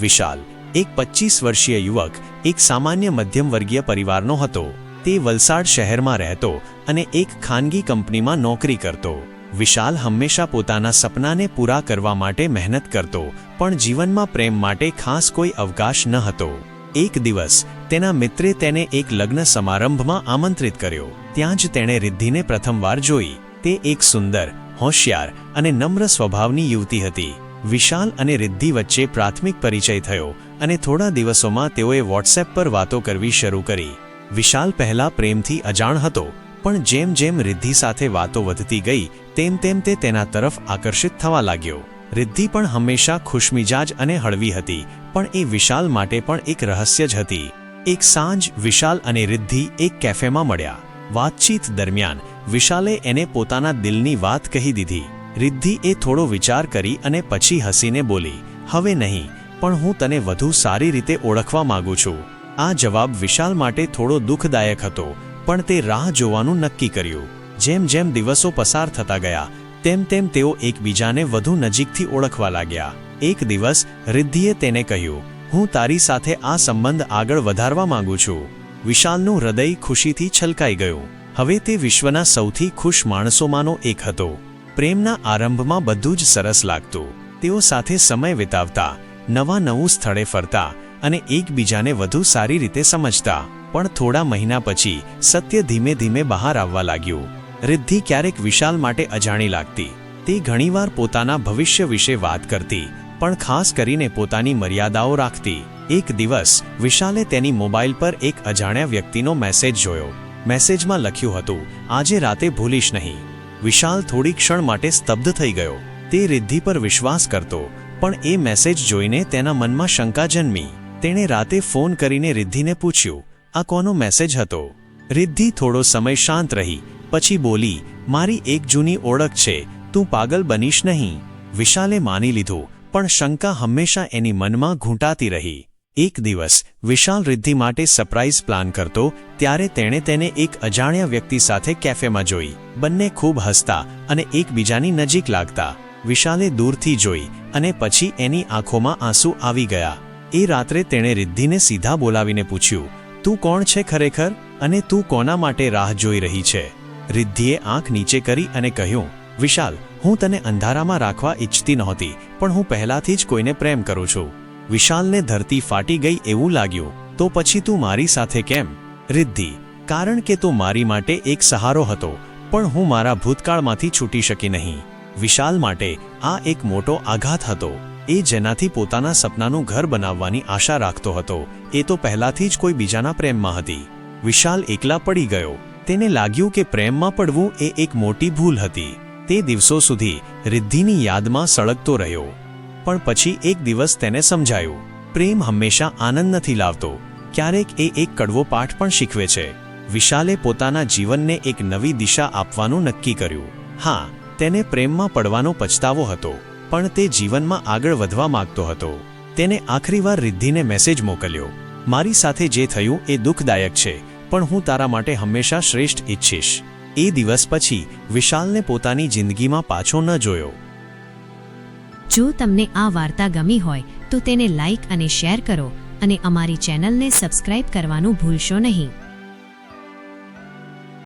વિશાલ, એક પચીસ વર્ષીય યુવક, એક સામાન્ય મધ્યમ વર્ગીય પરિવારનો હતો. તે વલસાડ શહેરમાં રહેતો અને એક ખાનગી કંપનીમાં નોકરી કરતો. વિશાલ હંમેશા પોતાના સપનાને પૂરા કરવા માટે મહેનત કરતો, પણ જીવનમાં પ્રેમ માટે ખાસ કોઈ અવકાશ ન હતો. એક દિવસ, તેના મિત્રે તેને એક લગ્ન સમારંભમાં આમંત્રિત કર્યો. ત્યાં જ તેણે રિદ્ધિને પ્રથમવાર જોઈ. તે એક સુંદર, હોશિયાર અને નમ્ર સ્વભાવની યુવતી હતી. વિશાલ અને રિદ્ધિ વચ્ચે પ્રાથમિક પરિચય થયો અને થોડા દિવસોમાં તેઓએ વોટ્સએપ પર વાતો કરવી શરૂ કરી. વિશાલ પહેલા પ્રેમથી અજાણ હતો, પણ જેમ જેમ રિદ્ધિ સાથે વાતો વધતી ગઈ, તેમ તેમ તે તેના તરફ આકર્ષિત થવા લાગ્યો. રિદ્ધિ પણ હંમેશા ખુશમિજાજ અને હળવી હતી, પણ એ વિશાલ માટે પણ એક રહસ્ય જ હતી. એક સાંજ વિશાલ અને રિદ્ધિ એક કેફેમાં મળ્યા. વાતચીત દરમિયાન વિશાલે એને પોતાના દિલની વાત કહી દીધી. રિદ્ધિ એ થોડો વિચાર કરી અને પછી હસીને બોલી, હવે નહીં, પણ હું તને વધુ સારી રીતે ઓળખવા માંગુ છું. આ જવાબ વિશાલ માટે થોડો દુઃખદાયક હતો, પણ તે રાહ જોવાનું નક્કી કર્યું. જેમ જેમ દિવસો પસાર થતા ગયા, તેમ તેમ તેઓ એકબીજાને વધુ નજીકથી ઓળખવા લાગ્યા. એક દિવસ, રિદ્ધિએ તેને કહ્યું, હું તારી સાથે આ સંબંધ આગળ વધારવા માંગુ છું. વિશાલનું હૃદય ખુશીથી છલકાઈ ગયું. હવે તે વિશ્વના સૌથી ખુશ માણસોમાંનો એક હતો. પ્રેમના આરંભમાં બધું જ સરસ લાગતું. તેઓ સાથે સમય વિતાવતા, નવા નવું સ્થળે ફરતા અને એકબીજાને વધુ સારી રીતે સમજતા. પણ થોડા મહિના પછી, સત્ય ધીમે ધીમે બહાર આવવા લાગ્યું. રિદ્ધિ ક્યારેક વિશાલ માટે અજાણી લાગતી. તે ઘણીવાર પોતાના ભવિષ્ય વિશે વાત કરતી, પણ ખાસ કરીને પોતાની મર્યાદાઓ રાખતી. એક દિવસ, વિશાલે તેની મોબાઈલ પર એક અજાણ્યા વ્યક્તિનો મેસેજ જોયો. મેસેજમાં લખ્યું હતું, આજે રાતે ભૂલીશ નહીં. વિશાલ થોડી ક્ષણ માટે સ્તબ્ધ થઈ ગયો. તે રિદ્ધિ પર વિશ્વાસ કરતો, પણ એ મેસેજ જોઈને તેના મનમાં શંકા જન્મી. તેણે રાતે ફોન કરીને રિદ્ધિને પૂછ્યું, આ કોનો મેસેજ હતો? રિદ્ધિ થોડો સમય શાંત રહી, પછી બોલી, મારી એક જૂની ઓળખ છે, તું પાગલ બનીશ નહીં. વિશાલે માની લીધું, પણ શંકા હંમેશા એની મનમાં ઘૂંટાતી રહી. એક દિવસ વિશાલ રિદ્ધિ માટે સરપ્રાઇઝ પ્લાન કરતો, ત્યારે તેણે તેને એક અજાણ્યા વ્યક્તિ સાથે કેફેમાં જોઈ. બંને ખૂબ હસતા અને એકબીજાની નજીક લાગતા. વિશાલે દૂરથી જોઈ અને પછી એની આંખોમાં આંસુ આવી ગયા. એ રાત્રે તેણે રિદ્ધિને સીધા બોલાવીને પૂછ્યું, તું કોણ છે ખરેખર? અને તું કોના માટે રાહ જોઈ રહી છે? રિદ્ધિએ આંખ નીચે કરી અને કહ્યું, વિશાલ, હું તને અંધારામાં રાખવા ઈચ્છતી નહોતી, પણ હું પહેલાથી જ કોઈને પ્રેમ કરું છું. વિશાલને ધરતી ફાટી ગઈ એવું લાગ્યું, તો પછી તું મારી સાથે કેમ? રિદ્ધિ, કારણ કે તું મારી માટે એક સહારો હતો, પણ હું મારા ભૂતકાળમાંથી છૂટી શકી નહીં. વિશાલ માટે આ એક મોટો આઘાત હતો. એ જેનાથી પોતાના સપનાનું ઘર બનાવવાની આશા રાખતો હતો. એ તો પહેલાથી જ કોઈ બીજાના પ્રેમમાં હતી. વિશાલ એકલા પડી ગયો. તેને લાગ્યું કે પ્રેમમાં પડવું એ એક મોટી ભૂલ હતી. તે દિવસો સુધી રિદ્ધિની યાદમાં સળગતો રહ્યો. પણ પછી એક દિવસ તેને સમજાયું. પ્રેમ હંમેશા આનંદ નથી લાવતો. ક્યારેક એ એક કડવો પાઠ પણ શીખવે છે. વિશાલે પોતાના જીવનને એક નવી દિશા આપવાનું નક્કી કર્યું. હા, તેને પ્રેમમાં પડવાનો પછતાવો હતો, પણ તે જીવનમાં આગળ વધવા માંગતો હતો. તેને આખરીવાર રિદ્ધિને મેસેજ મોકલ્યો. મારી સાથે જે થયું એ દુઃખદાયક છે, પણ હું તારા માટે હંમેશા શ્રેષ્ઠ ઈચ્છીશ. એ દિવસ પછી વિશાલને પોતાની જિંદગીમાં પાછો ન જોયો. જો તમને આ વાર્તા ગમી હોય, તો તેને લાઇક અને શેર કરો અને અમારી ચેનલને સબસ્ક્રાઇબ કરવાનું ભૂલશો નહીં.